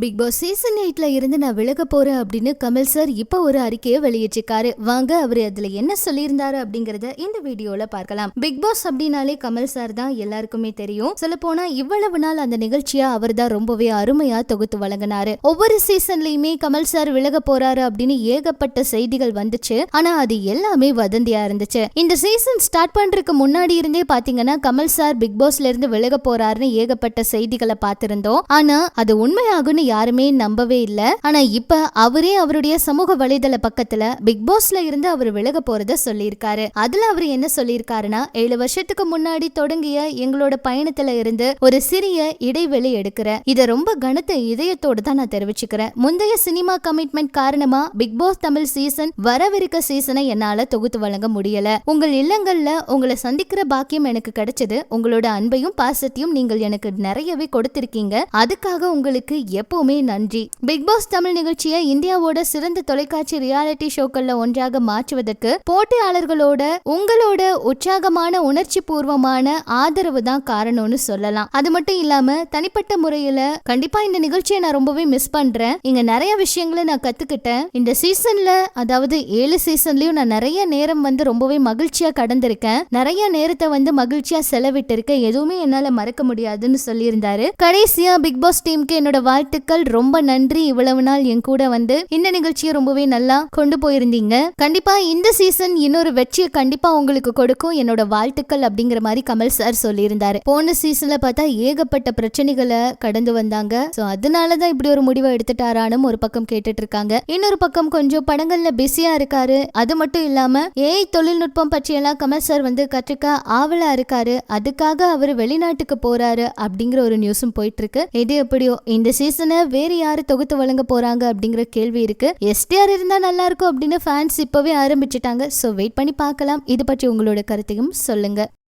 Big Boss season எயிட்ல இருந்து நான் விலக போறேன் அப்படின்னு கமல் சார் இப்போ ஒரு அறிக்கையை வெளியிட்டிருக்காரு. வாங்க அவர் அதுல என்ன சொல்லியிருந்தாரு அப்படிங்கறத இந்த வீடியோல பார்க்கலாம். பிக் பாஸ் அப்படின்னாலே கமல் சார் தான் எல்லாருக்குமே தெரியும். சொல்ல போனா இவ்வளவு நாள் அந்த நிகழ்ச்சியா அவர் தான் ரொம்பவே அருமையா தொகுத்து வழங்கினாரு. ஒவ்வொரு சீசன்லயுமே கமல் சார் விலக போறாரு அப்படின்னு ஏகப்பட்ட செய்திகள் வந்துச்சு. ஆனா அது எல்லாமே வதந்தியா இருந்துச்சு. இந்த சீசன் ஸ்டார்ட் பண்றதுக்கு முன்னாடி இருந்தே பாத்தீங்கன்னா கமல் சார் பிக் பாஸ்ல இருந்து விலக போறாருன்னு ஏகப்பட்ட செய்திகளை பார்த்திருந்தோம். ஆனா அது உண்மையாகும் யாருமே நம்பவே இல்ல. ஆனா இப்ப அவரே அவருடைய சமூக வலைதள பக்கத்துல பிக் பாஸ்ல இருந்து அவர் விலக போறத சொல்லியிருக்காரு. அதுல அவர் என்ன சொல்லியிருக்காருன்னா ஏழு வருஷத்துக்கு முன்னாடி தொடங்கிய எங்களோட பயணத்துல இருந்து ஒரு சிறிய இடைவெளி எடுக்கிறேன் இதை ரொம்ப கனத்த இதயத்தோட தான் நான் தெரிவிச்சுக்கிறேன். முந்தைய சினிமா கமிட்மெண்ட் காரணமா பிக் பாஸ் தமிழ் சீசன் வரவிருக்க சீசனை என்னால தொகுத்து வழங்க முடியல. உங்கள் இல்லங்கள்ல உங்களை சந்திக்கிற பாக்கியம் எனக்கு கிடைச்சது. உங்களோட அன்பையும் பாசத்தையும் நீங்கள் எனக்கு நிறையவே கொடுத்திருக்கீங்க. அதுக்காக உங்களுக்கு எப்பவுமே நன்றி. பிக் பாஸ் தமிழ் நிகழ்ச்சியை இந்தியாவோட சிறந்த தொலைக்காட்சி ரியாலிட்டி ஷோக்கள்ல ஒன்றாக மாற்றுவதற்கு போட்டியாளர்களோட உங்களோட உற்சாகமான உணர்ச்சி பூர்வமான ஆதரவு தான் காரணம்னு சொல்லலாம். அது மட்டும் இல்லாம தனிப்பட்ட முறையில கண்டிப்பா இந்த நிகழ்ச்சியை நான் ரொம்பவே மிஸ் பண்றேன். இங்க நிறைய விஷயங்களை நான் கத்துக்கிட்டேன். இந்த சீசன்ல அதாவது ஏழு சீசன்லயும் நான் நிறைய நேரம் வந்து ரொம்பவே மகிழ்ச்சியா கடந்திருக்கேன். நிறைய நேரத்தை வந்து மகிழ்ச்சியா செலவிட்டு இருக்கேன் எதுவுமே என்னால மறக்க முடியாதுன்னு சொல்லியிருந்தாரு. கடைசியா பிக் பாஸ் டீமுக்கு என்னோட வாழ்த்துக்கள். ரொம்ப நன்றி இவ்வளவு நாள் என் கூட வந்து. இந்த நிகழ்ச்சியை ரொம்பவே நல்லா கொண்டு போயிருந்தீங்க. கண்டிப்பா இந்த சீசன் இன்னொரு வெற்றியை கண்டிப்பா உங்களுக்கு கொடுக்கும். என்னோட வாழ்த்துக்கள் அப்படிங்கிற மாதிரி கமல் சார் சொல்லியிருந்தாரு. போன சீசன்ல பார்த்தா ஏகப்பட்ட பிரச்சனைகளை கடந்து வந்தாங்க. சோ அதனாலதான் இப்படி ஒரு முடிவை எடுத்துட்டாரானும் ஒரு பக்கம் கேட்டுட்டு இருக்காங்க இன்னொரு பக்கம் கொஞ்சம் படங்கள்ல பிஸியா இருக்காரு. அது மட்டும் இல்லாம ஏஐ தொழில்நுட்பம் பற்றியெல்லாம் கமல் சார் வந்து கற்றுக்க ஆவலா இருக்காரு. அதுக்காக அவர் வெளிநாட்டுக்கு போறாரு அப்படிங்கிற ஒரு நியூஸும் போயிட்டு இருக்கு எது எப்படியோ இந்த சீசனை வேற யாரு தொகுத்து வழங்க போறாங்க அப்படிங்கிற கேள்வி இருக்கு. எஸ்டிஆர் இருந்தா நல்லா இருக்கும் அப்படின்னு ஃபேன்ஸ் இப்பவே ஆரம்பிச்சிட்டாங்க. ஸோ வெயிட் பண்ணி பார்க்கலாம். இது பற்றி உங்களோட கருத்தையும் சொல்லுங்க.